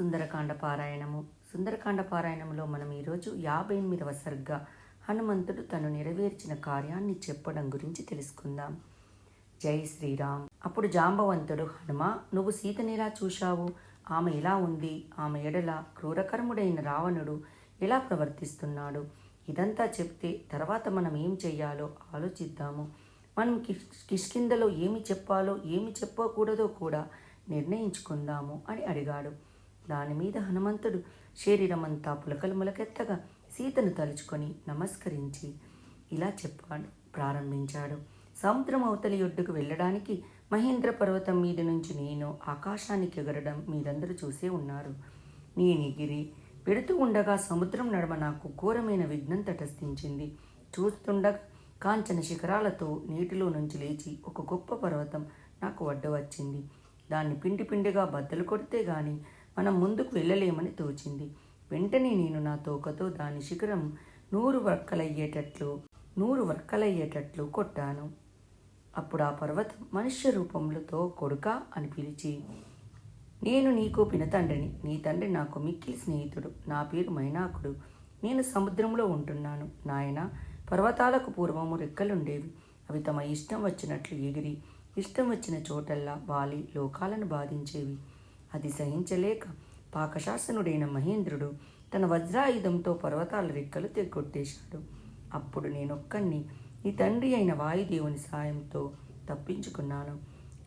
సుందరకాండ పారాయణము. సుందరకాండ పారాయణంలో మనం ఈరోజు యాభై ఎనిమిదవ సరిగ్గా హనుమంతుడు తను నెరవేర్చిన కార్యాన్ని చెప్పడం గురించి తెలుసుకుందాం. జై శ్రీరామ్. అప్పుడు జాంబవంతుడు హనుమ నువ్వు సీతనెలా చూశావు? ఆమె ఎలా ఉంది? ఆమె ఎడల క్రూరకర్ముడైన రావణుడు ఎలా ప్రవర్తిస్తున్నాడు? ఇదంతా చెప్తే తర్వాత మనం ఏం చెయ్యాలో ఆలోచిద్దాము. మనం కిష్ కిష్కిందలో ఏమి చెప్పాలో ఏమి చెప్పకూడదో కూడా నిర్ణయించుకుందాము అని అడిగాడు. దాని మీద హనుమంతుడు శరీరమంతా పులకలు ములకెత్తగా సీతను తలుచుకొని నమస్కరించి ఇలా చెప్పాడు ప్రారంభించాడు. సముద్రం అవతలి ఒడ్డుకు వెళ్ళడానికి మహేంద్ర పర్వతం మీద నుంచి నేను ఆకాశానికి ఎగరడం మీరందరూ చూసే ఉన్నారు. నేను ఎగిరి పెడుతూ ఉండగా సముద్రం నడమ నాకు ఘోరమైన విఘ్నం తటస్థించింది. చూస్తుండగా కాంచన శిఖరాలతో నీటిలో నుంచి లేచి ఒక గొప్ప పర్వతం నాకు వడ్డ వచ్చింది దాన్ని పిండి పిండిగా బద్దలు కొడితే గాని మనం ముందుకు వెళ్ళలేమని తోచింది. వెంటనే నేను నా తోకతో దాని శిఖరం నూరు వర్కలయ్యేటట్లు నూరు వర్కలయ్యేటట్లు కొట్టాను. అప్పుడు ఆ పర్వతం మనుష్య రూపంలోతో కొడుక అని పిలిచి నేను నీకు పినతండ్రిని నీ తండ్రి నాకు మిక్కిలి స్నేహితుడు. నా పేరు మైనాకుడు. నేను సముద్రంలో ఉంటున్నాను. నాయన పర్వతాలకు పూర్వము రెక్కలుండేవి. అవి తమ ఇష్టం వచ్చినట్లు ఎగిరి ఇష్టం వచ్చిన చోటల్లా వాలి లోకాలను బాధించేవి. అది సహించలేక పాకశాసనుడైన మహేంద్రుడు తన వజ్రాయుధంతో పర్వతాల రెక్కలు తెగొట్టేశాడు. అప్పుడు నేనొక్కడిని నీ తండ్రి అయిన వాయుదేవుని సాయంతో తప్పించుకున్నాను.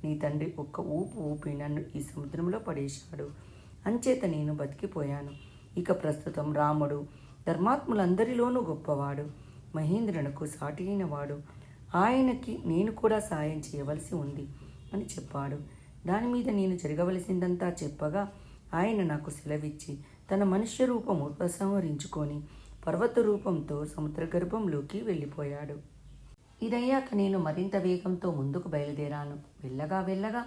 నీ తండ్రి ఒక్క ఊపు ఊపి నన్ను ఈ సముద్రంలో పడేశాడు. అంచేత నేను బతికిపోయాను. ఇక ప్రస్తుతం రాముడు ధర్మాత్ములందరిలోనూ గొప్పవాడు. మహేంద్రునకు సాటి అయినవాడు. ఆయనకి నేను కూడా సాయం చేయవలసి ఉంది అని చెప్పాడు. దాని మీద నేను జరగవలసిందంతా చెప్పగా ఆయన నాకు సెలవిచ్చి తన మనుష్య రూపం ఉపసంహరించుకొని పర్వత రూపంతో సముద్ర గర్భంలోకి వెళ్ళిపోయాడు. ఇదయ్యాక నేను మరింత వేగంతో ముందుకు బయలుదేరాను. వెళ్ళగా వెళ్ళగా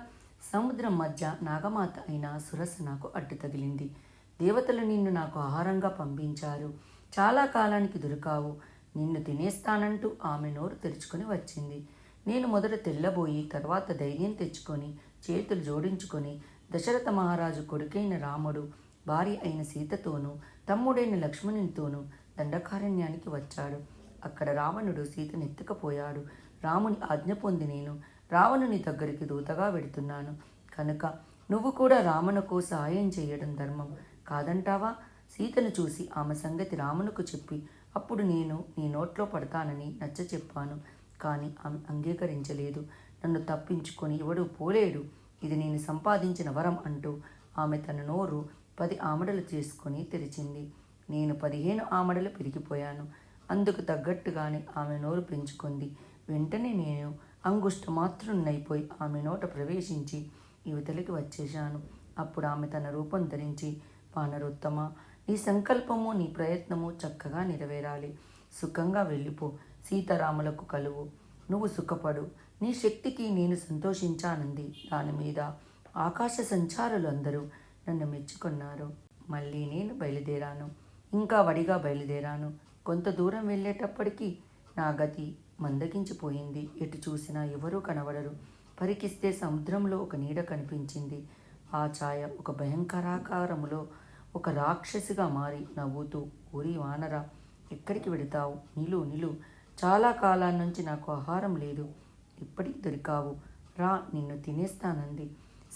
సముద్రం మధ్య నాగమాత అయిన సురస నాకు అడ్డు తగిలింది. దేవతలు నిన్ను నాకు ఆహారంగా పంపించారు. చాలా కాలానికి దొరికావు. నిన్ను తినేస్తానంటూ ఆమె నోరు తెరుచుకొని వచ్చింది. నేను మొదట తెల్లబోయి తర్వాత ధైర్యం తెచ్చుకొని చేతులు జోడించుకొని దశరథ మహారాజు కొడుకైన రాముడు భార్య అయిన సీతతోనూ తమ్ముడైన లక్ష్మణునితోనూ దండకారణ్యానికి వచ్చాడు. అక్కడ రావణుడు సీతను ఎత్తుకపోయాడు. రాముని ఆజ్ఞ పొంది నేను రావణుని దగ్గరికి దూతగా వెడుతున్నాను. కనుక నువ్వు కూడా రామునకు సహాయం చేయడం ధర్మం కాదంటావా? సీతను చూసి ఆమె సంగతి రామునకు చెప్పి అప్పుడు నేను నీ నోట్లో పడతానని నచ్చ చెప్పాను కానీ ఆమె అంగీకరించలేదు. నన్ను తప్పించుకొని ఎవడు పోలేడు. ఇది నేను సంపాదించిన వరం అంటూ ఆమె తన నోరు పది ఆమడలు చేసుకొని తెరిచింది. నేను పదిహేను ఆమడలు పెరిగిపోయాను. అందుకు తగ్గట్టుగానే ఆమె నోరు పెంచుకుంది. వెంటనే నేను అంగుష్ట నైపోయి ఆమె నోట ప్రవేశించి యువతలకి వచ్చేశాను. అప్పుడు ఆమె తన రూపం ధరించి వానరోత్తమ నీ సంకల్పము నీ ప్రయత్నము చక్కగా నెరవేరాలి. సుఖంగా వెళ్ళిపో. సీతారాములకు కలువు. నువ్వు సుఖపడు. నీ శక్తికి నేను సంతోషించానంది. దాని మీద ఆకాశ సంచారులు అందరూ నన్ను మెచ్చుకున్నారు. మళ్ళీ నేను బయలుదేరాను. ఇంకా వడిగా బయలుదేరాను. కొంత దూరం వెళ్ళేటప్పటికీ నా గతి మందగించిపోయింది. ఎటు చూసినా ఎవరూ కనబడరు. పరికిస్తే సముద్రంలో ఒక నీడ కనిపించింది. ఆ ఛాయ ఒక భయంకరాకారములో ఒక రాక్షసిగా మారి నవ్వుతూ ఊరి వానరా ఎక్కడికి వెడతావు? నిలు నిలు చాలా కాలం నుంచి నాకు ఆహారం లేదు. ఇప్పటికి దొరికావు. రా నిన్ను తినేస్తానంది.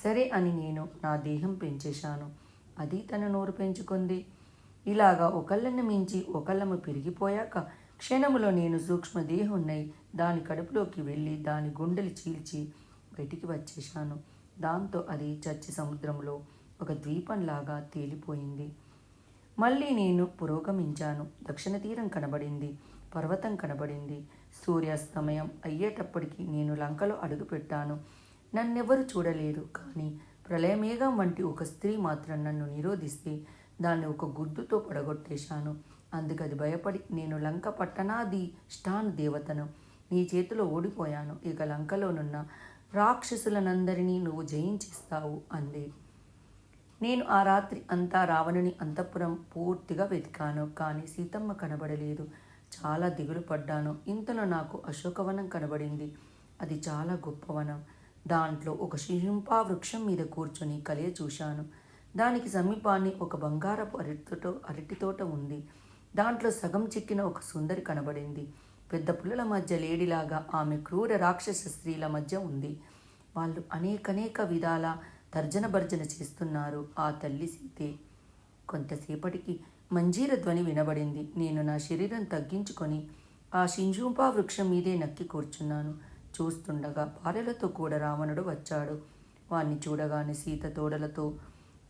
సరే అని నేను నా దేహం పెంచేశాను. అది తన నోరు పెంచుకుంది. ఇలాగా ఒకళ్ళని మించి ఒకళ్ళము పెరిగిపోయాక క్షణములో నేను సూక్ష్మదేహున్నై దాని కడుపులోకి వెళ్ళి దాని గుండెలు చీల్చి బయటికి వచ్చేశాను. దాంతో అది చచ్చి సముద్రంలో ఒక ద్వీపంలాగా తేలిపోయింది. మళ్ళీ నేను పురోగమించాను. దక్షిణ తీరం కనబడింది. పర్వతం కనబడింది. సూర్యాస్తమయం అయ్యేటప్పటికి నేను లంకలో అడుగుపెట్టాను. నన్నెవరు చూడలేరు కానీ ప్రళయమేఘం వంటి ఒక స్త్రీ మాత్రం నన్ను నిరోధిస్తే దాన్ని ఒక గుద్దుతో పడగొట్టేశాను. అందుకది భయపడి నేను లంక పట్టణాది స్టాన్ దేవతను. నీ చేతిలో ఓడిపోయాను. ఇక లంకలోనున్న రాక్షసులనందరినీ నువ్వు జయించేస్తావు అంది. నేను ఆ రాత్రి అంతా రావణుని అంతఃపురం పూర్తిగా వెతికాను కానీ సీతమ్మ కనబడలేదు. చాలా దిగులు పడ్డాను. ఇంతలో నాకు అశోకవనం కనబడింది. అది చాలా గొప్ప వనం. దాంట్లో ఒక శింపా వృక్షం మీద కూర్చొని కలియ చూశాను. దానికి సమీపాన్ని ఒక బంగారపు అరటితో అరటితోట ఉంది. దాంట్లో సగం చిక్కిన ఒక సుందరి కనబడింది. పెద్ద పుల్లల మధ్య లేడిలాగా ఆమె క్రూర రాక్షస స్త్రీల మధ్య ఉంది. వాళ్ళు అనేకనేక విధాల తర్జన భర్జన చేస్తున్నారు ఆ తల్లి సీతే. కొంతసేపటికి మంజీర ధ్వని వినబడింది. నేను నా శరీరం తగ్గించుకొని ఆ షింజూంపా వృక్షం మీదే నక్కి కూర్చున్నాను. చూస్తుండగా భార్యలతో కూడా రావణుడు వచ్చాడు. వాణ్ణి చూడగానే సీత తోడలతో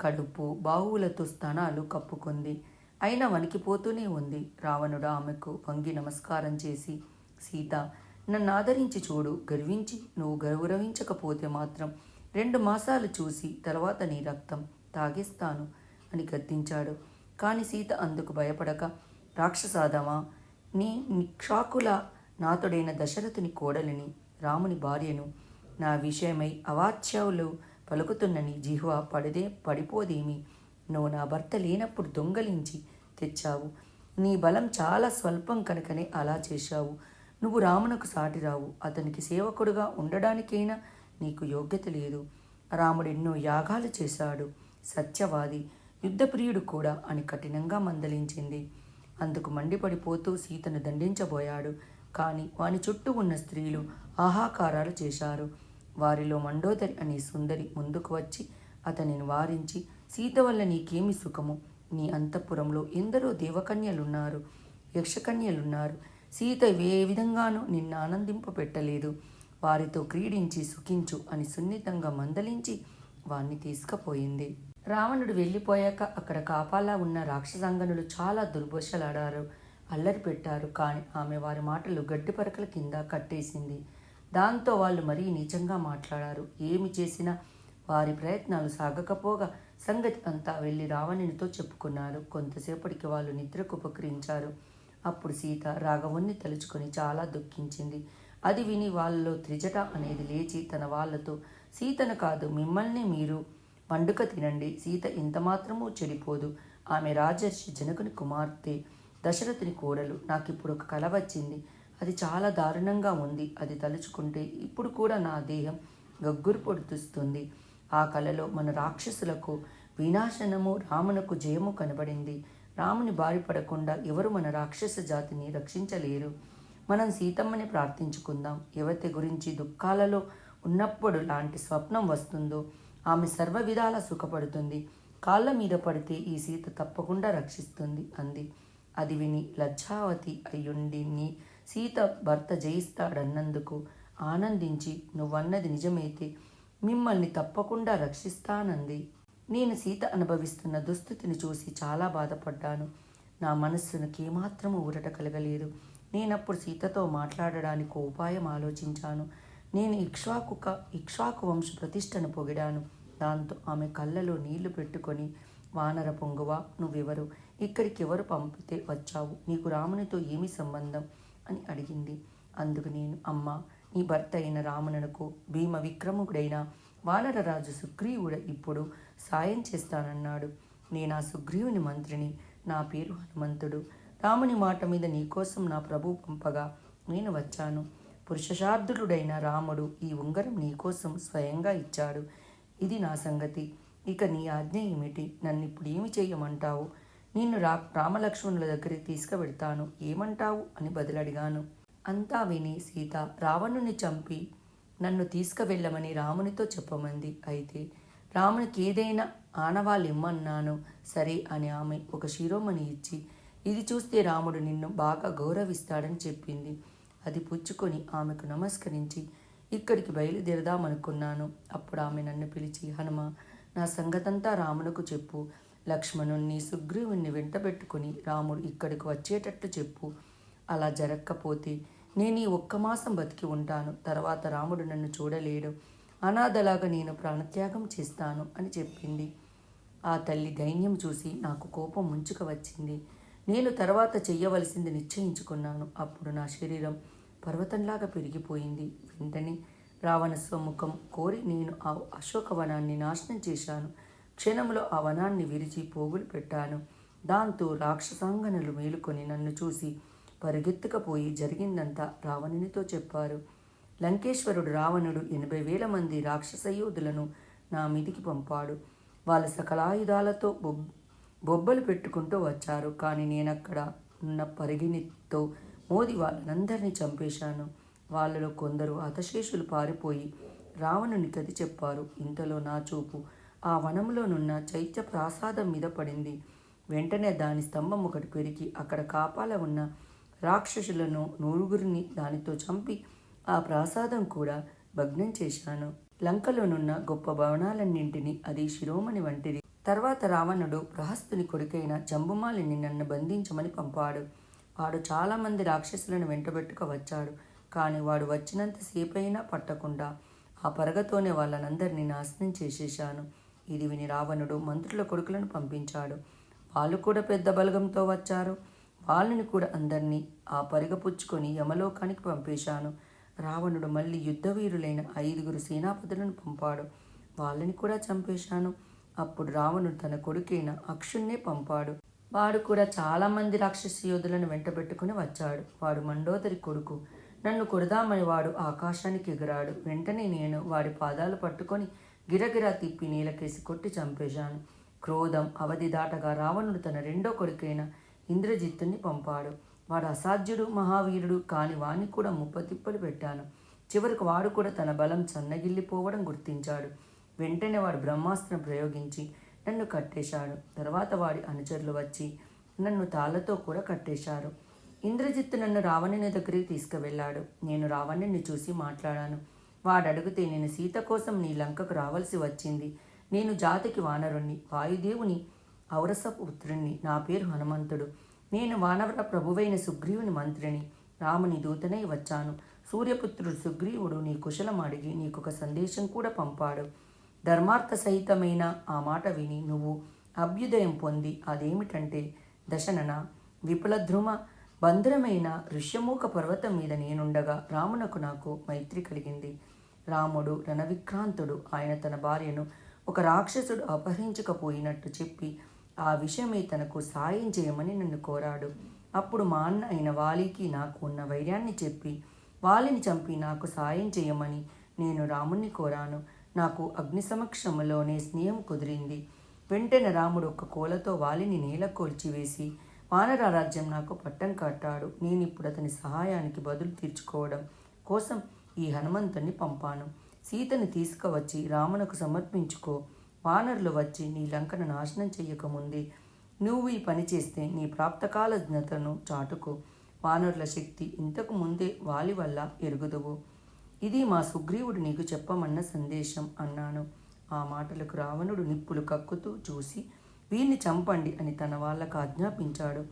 కడుపు బాహువులతో స్థానాలు కప్పుకుంది. అయినా వణికిపోతూనే ఉంది. రావణుడు ఆమెకు వంగి నమస్కారం చేసి సీత నన్ను ఆదరించి చూడు. గర్వించి నువ్వు గౌరవించకపోతే మాత్రం రెండు మాసాలు చూసి తర్వాత నీ రక్తం తాగిస్తాను అని గద్దించాడు. కానీ సీత అందుకు భయపడక రాక్షసాదమా నీ నిక్షాకుల నాతుడైన దశరథుని కోడలిని రాముని భార్యను నా విషయమై అవాచ్యావులు పలుకుతున్న నీ జిహ్వ పడిదే పడిపోదేమి? నువ్వు నా భర్త లేనప్పుడు దొంగలించి తెచ్చావు. నీ బలం చాలా స్వల్పం కనుకనే అలా చేశావు. నువ్వు రామునకు సాటిరావు. అతనికి సేవకుడుగా ఉండడానికైనా నీకు యోగ్యత లేదు. రాముడు ఎన్నో యాగాలు చేశాడు. సత్యవాది యుద్ధప్రియుడు కూడా అని కఠినంగా మందలించింది. అందుకు మండిపడిపోతూ సీతను దండించబోయాడు. కానీ వాని చుట్టూ ఉన్న స్త్రీలు ఆహాకారాలు చేశారు. వారిలో మండోదరి అనే సుందరి ముందుకు వచ్చి అతనిని వారించి సీత వల్ల నీకేమి సుఖము? నీ అంతఃపురంలో ఎందరో దేవకన్యలున్నారు యక్షకన్యలున్నారు. సీత ఏ విధంగానూ నిన్ను ఆనందింపపెట్టలేదు వారితో క్రీడించి సుఖించు అని సున్నితంగా మందలించి వాణ్ణి తీసుకుపోయింది. రావణుడు వెళ్ళిపోయాక అక్కడ కాపాలా ఉన్న రాక్షసాంగనులు చాలా దుర్భోషలాడారు. అల్లరి పెట్టారు కానీ ఆమె వారి మాటలు గడ్డి పరకల కింద కట్టేసింది. దాంతో వాళ్ళు మరీ నిజంగా మాట్లాడారు. ఏమి చేసినా వారి ప్రయత్నాలు సాగకపోగా సంగతి అంతా వెళ్ళి రావణునితో చెప్పుకున్నారు. కొంతసేపటికి వాళ్ళు నిద్రకు ఉపకరించారు అప్పుడు సీత రాఘవుణ్ణి తలుచుకొని చాలా దుఃఖించింది. అది విని వాళ్ళలో త్రిజట అనేది లేచి తన వాళ్ళతో సీతను కాదు మిమ్మల్ని మీరు పండుగ తినండి సీత ఇంతమాత్రమూ చెడిపోదు. ఆమె రాజర్షి జనకుని కుమార్తె దశరథుని కోడలు. నాకు ఇప్పుడు ఒక కల వచ్చింది. అది చాలా దారుణంగా ఉంది. అది తలుచుకుంటే ఇప్పుడు కూడా నా దేహం గగ్గురు పొడుతుస్తుంది ఆ కలలో మన రాక్షసులకు వినాశనము రామునకు జయము కనబడింది. రాముని బారిపడకుండా ఎవరు మన రాక్షస జాతిని రక్షించలేరు. మనం సీతమ్మని ప్రార్థించుకుందాం. యువతి గురించి దుఃఖాలలో ఉన్నప్పుడు లాంటి స్వప్నం వస్తుందో ఆమె సర్వ విధాల సుఖపడుతుంది. కాళ్ళ మీద పడితే ఈ సీత తప్పకుండా రక్షిస్తుంది అంది. అది విని లజ్జావతి అయ్యుండి నీ సీత భర్త జయిస్తాడన్నందుకు ఆనందించి నువ్వన్నది నిజమైతే మిమ్మల్ని తప్పకుండా రక్షిస్తానంది. నేను సీత అనుభవిస్తున్న దుస్థితిని చూసి చాలా బాధపడ్డాను. నా మనస్సునికి ఏమాత్రము ఊరట కలగలేదు. నేనప్పుడు సీతతో మాట్లాడడానికి ఉపాయం ఆలోచించాను. నేను ఇక్ష్వాకుక ఇక్ష్వాకు వంశ ప్రతిష్టను పొగిడాను. దాంతో ఆమె కళ్ళలో నీళ్ళు పెట్టుకొని వానర పొంగువా నువ్వెవరు? ఇక్కడికి ఎవరు పంపితే వచ్చావు? నీకు రామునితో ఏమి సంబంధం అని అడిగింది. అందుకు నేను అమ్మ నీ భర్త అయిన రావణునకు భీమ విక్రముడైన వానరరాజు సుగ్రీవుడు ఇప్పుడు సాయం చేస్తానన్నాడు. నేను ఆ సుగ్రీవుని మంత్రిని. నా పేరు హనుమంతుడు. రాముని మాట మీద నీకోసం నా ప్రభు పంపగా నేను వచ్చాను. పురుషశార్థుడైన రాముడు ఈ ఉంగరం నీకోసం స్వయంగా ఇచ్చాడు. ఇది నా సంగతి. ఇక నీ ఆజ్ఞ ఏమిటి? నన్ను ఇప్పుడు ఏమి చేయమంటావు? నిన్ను రా రామలక్ష్మణుల దగ్గరికి తీసుకువెడతాను. ఏమంటావు? అని బదులడిగాను. అంతా విని సీత రావణుని చంపి నన్ను తీసుకువెళ్ళమని రామునితో చెప్పమంది. అయితే రామునికి ఏదైనా ఆనవాళ్ళు ఇమ్మన్నాను సరే అని ఆమె ఒక శిరోమణి ఇచ్చి ఇది చూస్తే రాముడు నిన్ను బాగా గౌరవిస్తాడని చెప్పింది. అది పుచ్చుకొని ఆమెకు నమస్కరించి ఇక్కడికి బయలుదేరదామనుకున్నాను అప్పుడు ఆమె నన్ను పిలిచి హనుమ నా సంగతంతా రామునకు చెప్పు. లక్ష్మణుణ్ణి సుగ్రీవుణ్ణి వెంటబెట్టుకుని రాముడు ఇక్కడికి వచ్చేటట్టు చెప్పు. అలా జరగకపోతే నేను ఈ ఒక్క మాసం బతికి ఉంటాను. తర్వాత రాముడు నన్ను చూడలేడు. అనాథలాగా నేను ప్రాణత్యాగం చేస్తాను అని చెప్పింది. ఆ తల్లి దైన్యం చూసి నాకు కోపం ముంచుక వచ్చింది. నేను తర్వాత చెయ్యవలసింది నిశ్చయించుకున్నాను. అప్పుడు నా శరీరం పర్వతంలాగా పెరిగిపోయింది. వెంటనే రావణ స్వముఖం కోరి నేను ఆ అశోకవనాన్ని నాశనం చేశాను. క్షణంలో ఆ వనాన్ని విరిచి పోగులు పెట్టాను. దాంతో రాక్షసాంగనులు మేలుకొని నన్ను చూసి పరిగెత్తుకపోయి జరిగిందంతా రావణునితో చెప్పారు. లంకేశ్వరుడు రావణుడు ఎనభై వేల మంది రాక్షస యోధులను నా మీదికి పంపాడు. వాళ్ళ సకలాయుధాలతో బొబ్ బొబ్బలు పెట్టుకుంటూ వచ్చారు. కానీ నేనక్కడ ఉన్న పరిగిణితో మోది వాళ్ళనందరినీ చంపేశాను. వాళ్ళలో కొందరు హతశేషులు పారిపోయి రావణుని గది చెప్పారు. ఇంతలో నా చూపు ఆ వనంలోనున్న చైత్య ప్రాసాదం మీద పడింది. వెంటనే దాని స్తంభం ఒకటి పెరిగి అక్కడ కాపాల ఉన్న రాక్షసులను నూరుగురిని దానితో చంపి ఆ ప్రాసాదం కూడా భగ్నం చేశాను. లంకలోనున్న గొప్ప భవనాలన్నింటినీ అది శిరోమణి వంటిది. తర్వాత రావణుడు గృహస్థుని కొడుకైన జంబుమాలిని నన్ను బంధించమని పంపాడు. వాడు చాలామంది రాక్షసులను వెంటబెట్టుకు వచ్చాడు. కానీ వాడు వచ్చినంతసేపైనా పట్టకుండా ఆ పరగతోనే వాళ్ళనందరినీ నాశనం చేసేశాను. ఇది విని రావణుడు మంత్రుల కొడుకులను పంపించాడు. వాళ్ళు కూడా పెద్ద బలగంతో వచ్చారు. వాళ్ళని కూడా అందరినీ ఆ పరిగపుచ్చుకొని యమలోకానికి పంపేశాను. రావణుడు మళ్ళీ యుద్ధవీరులైన ఐదుగురు సేనాపతులను పంపాడు. వాళ్ళని కూడా చంపేశాను. అప్పుడు రావణుడు తన కొడుకైన అక్షుణ్ణి పంపాడు. వాడు కూడా చాలామంది రాక్షస యోధులను వెంటబెట్టుకుని వచ్చాడు. వాడు మండోదరి కొడుకు. నన్ను కొడదామని వాడు ఆకాశానికి ఎగిరాడు. వెంటనే నేను వాడి పాదాలు పట్టుకొని గిరగిరా తిప్పి నీలకేసి కొట్టి చంపేశాను. క్రోధం అవధి దాటగా రావణుడు తన రెండో కొడుకైన ఇంద్రజిత్తుని పంపాడు. వాడు అసాధ్యుడు మహావీరుడు కాని వాణ్ణి కూడా ముప్పతిప్పలు పెట్టాను. చివరికి వాడు కూడా తన బలం సన్నగిల్లిపోవడం గుర్తించాడు. వెంటనే వాడు బ్రహ్మాస్త్రం ప్రయోగించి నన్ను కట్టేశాడు. తర్వాత వాడి అనుచరులు వచ్చి నన్ను తాళ్ళతో కూడా కట్టేశారు. ఇంద్రజిత్తు నన్ను రావణుని దగ్గరికి తీసుకువెళ్ళాడు. నేను రావణుని చూసి మాట్లాడాను. వాడు అడిగితే నేను సీత కోసం నీ లంకకు రావాల్సి వచ్చింది. నేను జాతికి వానరుణ్ణి. వాయుదేవుని ఔరస పుత్రుణ్ణి నా పేరు హనుమంతుడు. నేను వానవర ప్రభువైన సుగ్రీవుని మంత్రిని. రాముని దూతనై వచ్చాను. సూర్యపుత్రుడు సుగ్రీవుడు నీ కుశలం అడిగి నీకొక సందేశం కూడా పంపాడు. ధర్మార్థ సహితమైన ఆ మాట విని నువ్వు అభ్యుదయం పొంది అదేమిటంటే దశనన విపులధ్రుమ బంధురమైన ఋష్యమూక పర్వతం మీద నేనుండగా రామునకు నాకు మైత్రి కలిగింది. రాముడు రణవిక్రాంతుడు. ఆయన తన భార్యను ఒక రాక్షసుడు అపహరించకపోయినట్టు చెప్పి ఆ విషయమే తనకు సాయం చేయమని నన్ను కోరాడు. అప్పుడు మా అన్న అయిన వాలికి నాకు ఉన్న వైర్యాన్ని చెప్పి వాలిని చంపి నాకు సాయం చేయమని నేను రాముణ్ణి కోరాను. నాకు అగ్ని సమక్షంలోనే స్నేహం కుదిరింది. వెంటనే రాముడు ఒక కోలతో వాలిని నేల కొల్చివేసి వానర రాజ్యం నాకు పట్టం కట్టాడు. నేను ఇప్పుడు అతని సహాయానికి బదులు తీర్చుకోవడం కోసం ఈ హనుమంతుని పంపాను. సీతని తీసుకువచ్చి రామునకు సమర్పించుకో. వానరులు వచ్చి నీ లంకను నాశనం చెయ్యకముందే నువ్వు ఈ పని చేస్తే నీ ప్రాప్తకాల జ్ఞతను చాటుకో. వానరుల శక్తి ఇంతకు ముందే వాలి వల్ల ఎరుగుదువు. ఇది మా సుగ్రీవుడు నీకు చెప్పమన్న సందేశం అన్నాను. ఆ మాటలకు రావణుడు నిప్పులు కక్కుతూ చూసి వీరిని చంపండి అని తన వాళ్ళకు ఆజ్ఞాపించాడు.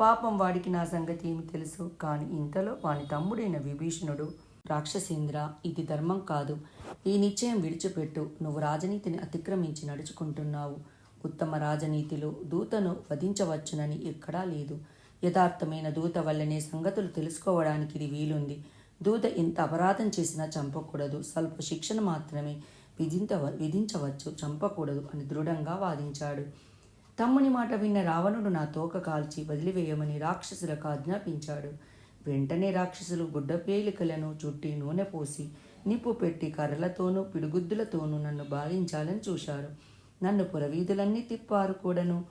పాపం వాడికి నా సంగతి ఏమి తెలుసు? కానీ ఇంతలో వాని తమ్ముడైన విభీషణుడు రాక్షసేంద్ర ఇది ధర్మం కాదు. ఈ నిశ్చయం విడిచిపెట్టు. నువ్వు రాజనీతిని అతిక్రమించి నడుచుకుంటున్నావు. ఉత్తమ రాజనీతిలో దూతను వధించవచ్చునని ఎక్కడా లేదు. యథార్థమైన దూత వల్లనే సంగతులు తెలుసుకోవడానికి ఇది వీలుంది. దూత ఇంత అపరాధం చేసినా చంపకూడదు. స్వల్ప శిక్షణ మాత్రమే విధించ విధించవచ్చు. చంపకూడదు అని దృఢంగా వాదించాడు. తమ్ముని మాట విన్న రావణుడు నా తోక కాల్చి వదిలివేయమని రాక్షసులకు ఆజ్ఞాపించాడు. వెంటనే రాక్షసులు గుడ్డ పేలికలను చుట్టి నూనె పోసి నిప్పు పెట్టి కర్రలతోనూ పిడుగుద్దులతోనూ నన్ను బాధించాలని చూశారు. నన్ను పురవీధులన్నీ తిప్పారు కూడాను.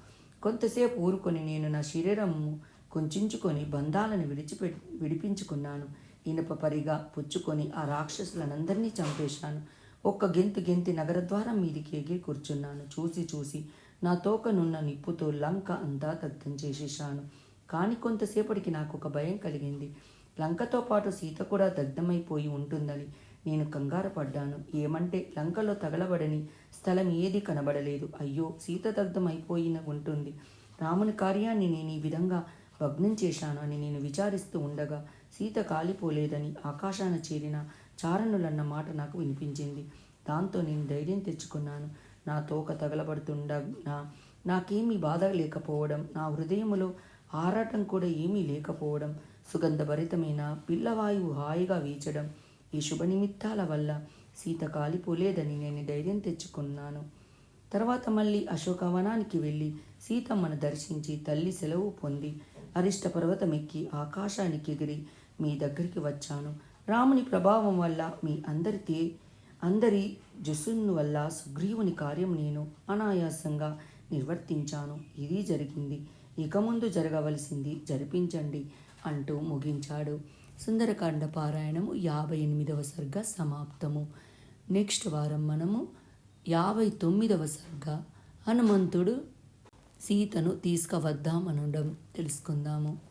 కొంతసేపు ఊరుకొని నేను నా శరీరము కొంచుకొని బంధాలను విడిచిపె విడిపించుకున్నాను. ఇనుప పరిగా పుచ్చుకొని ఆ రాక్షసులనందరినీ చంపేశాను. ఒక్క గెంతు గెంతి నగరద్వారం మీదికి ఎగిరి కూర్చున్నాను. చూసి చూసి నా తోకనున్న నిప్పుతో లంక అంతా దగ్ధం చేసేశాను. కానీ కొంతసేపటికి నాకు ఒక భయం కలిగింది. లంకతో పాటు సీత కూడా దగ్ధమైపోయి ఉంటుందని నేను కంగారు పడ్డాను. ఏమంటే లంకలో తగలబడని స్థలం ఏది కనబడలేదు. అయ్యో సీత దగ్ధమైపోయిన ఉంటుంది. రాముని కార్యాన్ని నేను ఈ విధంగా భగ్నం చేశాను అని నేను విచారిస్తూ ఉండగా సీత కాలిపోలేదని ఆకాశాన చేరిన చారణులన్న మాట నాకు వినిపించింది. దాంతో నేను ధైర్యం తెచ్చుకున్నాను. నా తోక తగలబడుతుండగా నాకేమీ బాధ లేకపోవడం నా హృదయములో ఆరాటం కూడా ఏమీ లేకపోవడం సుగంధభరితమైన పిల్లవాయువు హాయిగా వీచడం ఈ శుభ నిమిత్తాల వల్ల సీత కాలిపోలేదని నేను ధైర్యం తెచ్చుకున్నాను. తర్వాత మళ్ళీ అశోకవనానికి వెళ్ళి సీతమ్మను దర్శించి తల్లి సెలవు పొంది అరిష్ట పర్వతం ఎక్కి ఆకాశానికి ఎగిరి మీ దగ్గరికి వచ్చాను. రాముని ప్రభావం వల్ల మీ అందరి అందరి జసును వల్ల సుగ్రీవుని కార్యం నేను అనాయాసంగా నిర్వర్తించాను. ఇది జరిగింది. ఇక ముందు జరగవలసింది జరిపించండి అంటూ ముగించాడు. సుందరకాండ పారాయణము యాభై ఎనిమిదవ సర్గ సమాప్తము. నెక్స్ట్ వారం మనము యాభై తొమ్మిదవ సర్గ హనుమంతుడు సీతను తీసుకువద్దామనడం తెలుసుకుందాము.